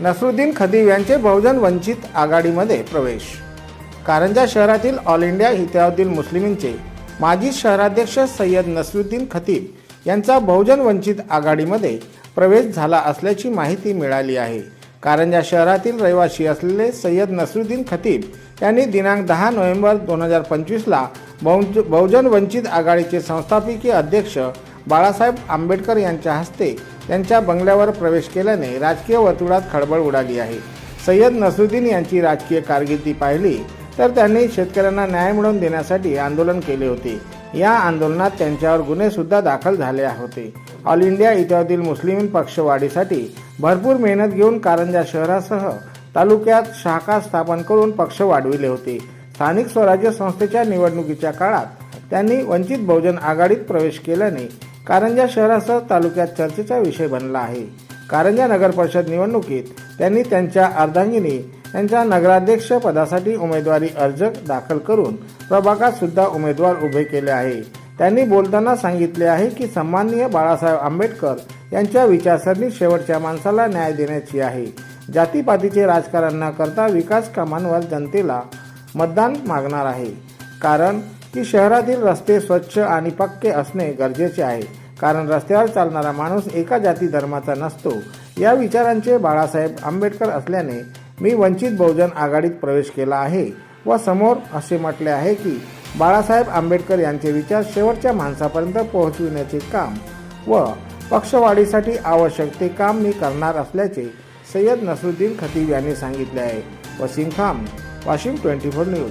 नसरुद्दीन खदीव यांचे बहुजन वंचित आघाडीमध्ये प्रवेश. कारंजा शहरातील ऑल इंडिया हितावतील मुस्लिमींचे माजी शहराध्यक्ष सय्यद नसरुद्दीन खतीब यांचा बहुजन वंचित आघाडीमध्ये प्रवेश झाला असल्याची माहिती मिळाली आहे. कारंजा शहरातील रहिवासी असलेले सय्यद नसरुद्दीन खतीब यांनी दिनांक दहा नोव्हेंबर दोन हजार पंचवीसला बहुज बहुजन वंचित आघाडीचे संस्थापकीय अध्यक्ष बाळासाहेब आंबेडकर यांच्या हस्ते त्यांच्या बंगल्यावर प्रवेश केल्याने राजकीय वर्तुळात खळबळ उडाली आहे. सय्यद नसरुद्दीन यांची राजकीय कारकिर्दी पाहिली तर त्यांनी शेतकऱ्यांना न्याय मिळवून देण्यासाठी आंदोलन केले होते. या आंदोलनात त्यांच्यावर गुन्हेसुद्धा दाखल झाले होते. ऑल इंडिया इत्यादील मुस्लिम पक्षवाढीसाठी भरपूर मेहनत घेऊन कारंजा शहरासह तालुक्यात शाखा स्थापन करून पक्ष वाढविले होते. स्थानिक स्वराज्य संस्थेच्या निवडणुकीच्या काळात त्यांनी वंचित बहुजन आघाडीत प्रवेश केल्याने कारंजा शहरासह तालुक्यात चर्चेचा विषय बनला आहे. कारंजा नगर परिषद निवडणुकीत त्यांनी त्यांच्या अर्धांगिनी त्यांच्या नगराध्यक्ष पदासाठी उमेदवारी अर्ज दाखल करून प्रभागात सुद्धा उमेदवार उभे केले आहे. त्यांनी बोलताना सांगितले आहे की सन्माननीय बाळासाहेब आंबेडकर यांच्या विचारसरणी शेवटच्या माणसाला न्याय देण्याची आहे. जातीपातीचे राजकारण न करता विकास कामांवर जनतेला मतदान मागणार आहे. कारण की शहरातील रस्ते स्वच्छ आणि पक्के असणे गरजेचे आहे. कारण रस्त्यावर चालणारा माणूस एका जाती धर्माचा नसतो. या विचारांचे बाळासाहेब आंबेडकर असल्याने मी वंचित बहुजन आघाडीत प्रवेश केला आहे व समोर असे म्हटले आहे की बाळासाहेब आंबेडकर यांचे विचार शेवटच्या माणसापर्यंत पोहोचविण्याचे काम व पक्षवाढीसाठी आवश्यक ते काम मी करणार असल्याचे सय्यद नसरुद्दीन खतीब यांनी सांगितले आहे. वसीम खाम वाशिम ट्वेंटी फोर न्यूज.